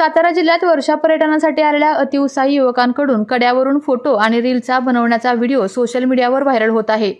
सातारा जिल्ह्यात वर्षा पर्यटनासाठी आलेल्या अतिउत्साही युवकांकडून कड्यावरून फोटो आणि रीलचा बनवण्याचा व्हिडिओ सोशल मीडियावर व्हायरल होत आहे.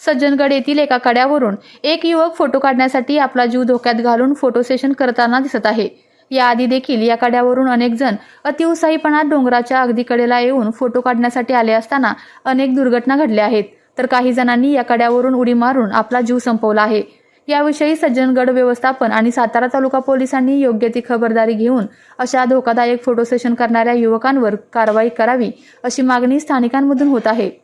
सज्जनगड येथील एका कड्यावरून एक युवक फोटो काढण्यासाठी आपला जीव धोक्यात घालून फोटो सेशन करताना दिसत आहे. याआधी देखील या कड्यावरून अनेक जण अतिउत्साहीपणात डोंगराच्या अगदी कडेला येऊन फोटो काढण्यासाठी आले असताना अनेक दुर्घटना घडल्या आहेत. तर काही जणांनी या कड्यावरून उडी मारून आपला जीव संपवला आहे. याविषयी सज्जनगड व्यवस्थापन आणि सातारा तालुका पोलिसांनी योग्य ती खबरदारी घेऊन अशा धोकादायक फोटो सेशन करणाऱ्या युवकांवर कारवाई करावी अशी मागणी स्थानिकांमधून होत आहे.